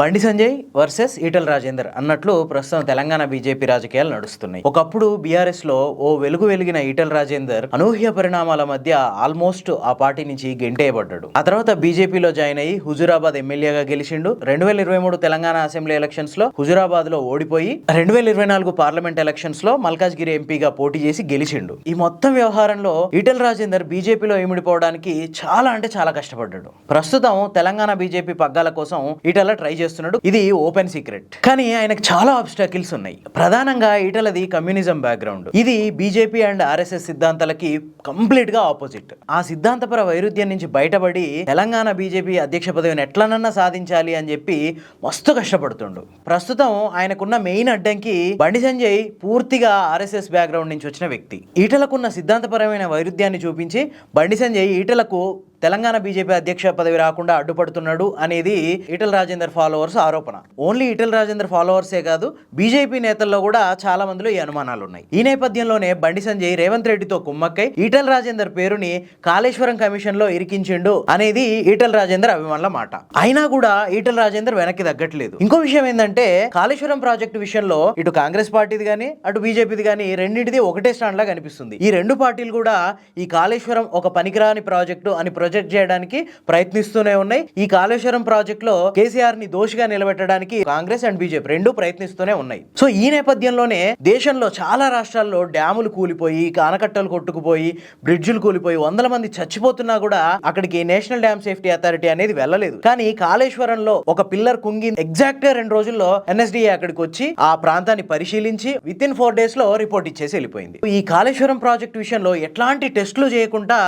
Bandi Sanjay versus Etela Rajender అన్నట్లు ప్రస్తుతం Telangana BJP రాజకీయాలు నడుస్తున్నాయి. ఒకప్పుడు బీఆర్ఎస్లో ఓ వెలుగు వెలిగిన ఈటల రాజేందర్ అనూహ్య పరిణామాల మధ్య ఆల్మోస్ట్ ఆ పార్టీ నుంచి గెంటేయబడ్డాడు. ఆ తర్వాత బీజేపీలో జాయిన్ అయ్యి హుజురాబాద్ ఎమ్మెల్యేగా గెలిచిండు. రెండు వేల ఇరవై మూడు తెలంగాణ అసెంబ్లీ ఎలక్షన్స్లో హుజురాబాద్లో ఓడిపోయి రెండు వేల ఇరవై నాలుగు పార్లమెంట్ ఎలక్షన్స్లో మల్కాజ్గిరి ఎంపీగా పోటీ చేసి గెలిచిండు. ఈ మొత్తం వ్యవహారంలో ఈటల రాజేందర్ బీజేపీలో ఇమిడిపోవడానికి చాలా అంటే చాలా కష్టపడ్డాడు. ప్రస్తుతం తెలంగాణ బీజేపీ పగ్గాల కోసం ఈటల ట్రై చేస్తున్నాడు. ఇది ఓపెన్ సీక్రెట్. కానీ ఆయనకు చాలా ఆబ్స్టాకిల్స్ ఉన్నాయి. ప్రధానంగా ఈటలది కమ్యూనిజం బ్యాక్గ్రౌండ్ ఇది బీజేపీ అండ్ ఆర్ఎస్ఎస్ సిద్ధాంతాలకి కంప్లీట్గా ఆపోజిట్ ఆ సిద్ధాంతపర వైరుధ్యం నుంచి బయటపడి తెలంగాణ బీజేపీ అధ్యక్ష పదవిని ఎట్లనన్నా సాధించాలి అని చెప్పి మస్తు కష్టపడుతుండు. ప్రస్తుతం ఆయనకున్న మెయిన్ అడ్డంకి బండి సంజయ్ పూర్తిగా ఆర్ఎస్ఎస్ బ్యాక్గ్రౌండ్ నుంచి వచ్చిన వ్యక్తి. ఈటలకున్న సిద్ధాంతపరమైన వైరుధ్యాన్ని చూపించి బండి సంజయ్ ఈటలకు తెలంగాణ బీజేపీ అధ్యక్ష పదవి రాకుండా అడ్డుపడుతున్నాడు అనేది ఈటల రాజేందర్ ఫాలోవర్స్ ఆరోపణ. ఓన్లీ ఈటల రాజేందర్ ఫాలోవర్సే కాదు బీజేపీ నేతల్లో కూడా చాలా మందిలో ఈ అనుమానాలు ఉన్నాయి. ఈ నేపథ్యంలోనే బండి సంజయ్ రేవంత్ రెడ్డితో కుమ్మక్కై ఈటల రాజేందర్ పేరుని కాళేశ్వరం కమిషన్లో ఇరికించిండు అనేది ఈటల రాజేందర్ అభిమానుల మాట. అయినా కూడా ఈటల రాజేందర్ వెనక్కి తగ్గట్లేదు. ఇంకో విషయం ఏంటంటే కాళేశ్వరం ప్రాజెక్టు విషయంలో ఇటు కాంగ్రెస్ పార్టీది కానీ అటు బీజేపీది కానీ రెండింటిది ఒకటే స్టాండ్ లా కనిపిస్తుంది. ఈ రెండు పార్టీలు కూడా ఈ కాళేశ్వరం ఒక పనికిరాని ప్రాజెక్టు అని ప్రొజెక్ట్ చేయడానికి ప్రయత్నిస్తూనే ఉన్నాయి. ఈ కాళేశ్వరం ప్రాజెక్ట్లో కేసీఆర్ని దోషిగా నిలబెట్టడానికి కాంగ్రెస్ అండ్ బీజేపీ రెండు ప్రయత్నిస్తూనే ఉన్నాయి. సో ఈ నేపథ్యంలోనే దేశంలో చాలా రాష్ట్రాల్లో డ్యాములు కూలిపోయి ఆనకట్టలు కొట్టుకుపోయి బ్రిడ్జులు కూలిపోయి వందల మంది చచ్చిపోతున్నా కూడా అక్కడికి నేషనల్ డ్యామ్ సేఫ్టీ అథారిటీ అనేది వెళ్ళలేదు. కానీ కాళేశ్వరంలో ఒక పిల్లర్ కుంగి ఎగ్జాక్ట్గా రెండు రోజుల్లో ఎన్ఎస్డిఏ అక్కడికి వచ్చి ఆ ప్రాంతాన్ని పరిశీలించి విత్ ఇన్ ఫోర్ డేస్లో రిపోర్ట్ ఇచ్చేసి వెళ్ళిపోయింది. ఈ కాళేశ్వరం ప్రాజెక్ట్ విషయంలో ఎట్లాంటి టెస్టులు చేయకుండా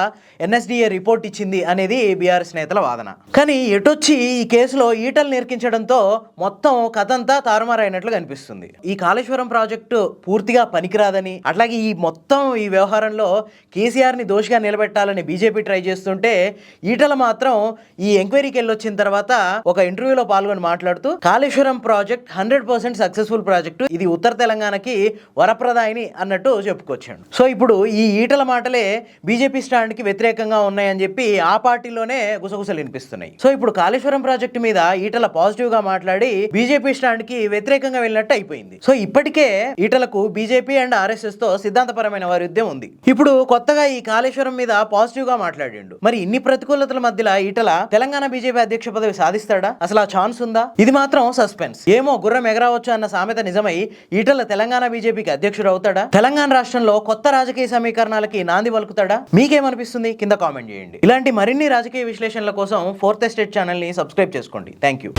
ఎన్ఎస్డిఏ రిపోర్ట్ ఇచ్చింది అనేది బీఆర్ఎస్ నేతల వాదన. కానీ ఎటొచ్చి ఈ కేసులో ఈటలు నేర్కించడంతో మొత్తం కథంతా తారుమారైనట్లు కనిపిస్తుంది. ఈ కాళేశ్వరం ప్రాజెక్టు పూర్తిగా పనికిరాదని అట్లాగే ఈ మొత్తం ఈ వ్యవహారంలో కేసీఆర్ని దోషిగా నిలబెట్టాలని బీజేపీ ట్రై చేస్తుంటే ఈటల మాత్రం ఈ ఎంక్వైరీకి వెళ్ళొచ్చిన తర్వాత ఒక ఇంటర్వ్యూలో పాల్గొని మాట్లాడుతూ Kaleshwaram project hundred percent successful project ఇది ఉత్తర తెలంగాణకి వరప్రదాయిని అన్నట్టు చెప్పుకొచ్చాడు. సో ఇప్పుడు ఈ ఈటల మాటలే బీజేపీ స్టాండ్కి వ్యతిరేకంగా ఉన్నాయని చెప్పి ఆ పార్టీలోనే గుసగుసలు వినిపిస్తున్నాయి. సో ఇప్పుడు కాళేశ్వరం ప్రాజెక్టు మీద ఈటల పాజిటివ్గా మాట్లాడి బీజేపీ స్టాండ్కి వ్యతిరేకంగా వెళ్ళినట్టు అయిపోయింది. సో ఇప్పటికే ఈటలకు బీజేపీ అండ్ ఆర్ఎస్ఎస్తో సిద్ధాంతపరమైన వైరుధ్యం ఉంది. ఇప్పుడు కొత్తగా ఈ కాళేశ్వరం మీద పాజిటివ్గా మాట్లాడిండు. మరి ఇన్ని ప్రతికూలతల మధ్యలో ఈటల తెలంగాణ బీజేపీ అధ్యక్ష పదవి సాధిస్తాడా? అసలు ఆ ఛాన్స్ ఉందా? ఇది మాత్రం సస్పెన్స్. ఏమో గుర్రం ఎగరావచ్చు అన్న సామెత నిజమై ఈటల తెలంగాణ బీజేపీకి అధ్యక్షుడు అవుతాడా? తెలంగాణ రాష్ట్రంలో కొత్త రాజకీయ సమీకరణాలకి నాంది పలుకుతాడా మీకేమనిపిస్తుంది? కింద కామెంట్ చేయండి. ఇలాంటి మరిన్ని రాజకీయ విశ్లేషణల కోసం ఫోర్త్ ఎస్టేట్ ఛానల్ని సబ్స్క్రైబ్ చేసుకోండి. Thank you